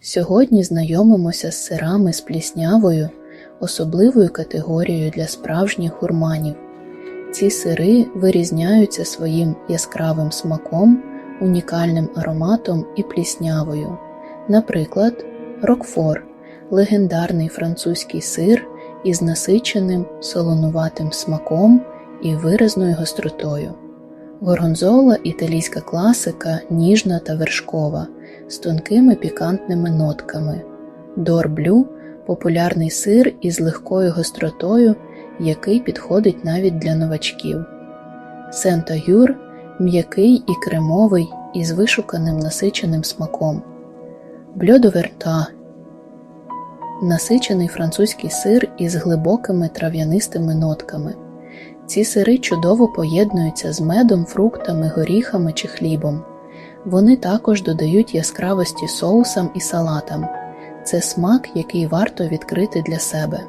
Сьогодні знайомимося з сирами з пліснявою, особливою категорією для справжніх гурманів. Ці сири вирізняються своїм яскравим смаком, унікальним ароматом і пліснявою. Наприклад, Рокфор легендарний французький сир із насиченим солонуватим смаком і виразною гостротою. Горгонзола італійська класика, ніжна та вершкова, з тонкими пікантними нотками. Дорблю популярний сир із легкою гостротою, який підходить навіть для новачків. Сента-Юр м'який і кремовий із вишуканим насиченим смаком. Бльодоверта насичений французький сир із глибокими трав'янистими нотками. Ці сири чудово поєднуються з медом, фруктами, горіхами чи хлібом. Вони також додають яскравості соусам і салатам. Це смак, який варто відкрити для себе.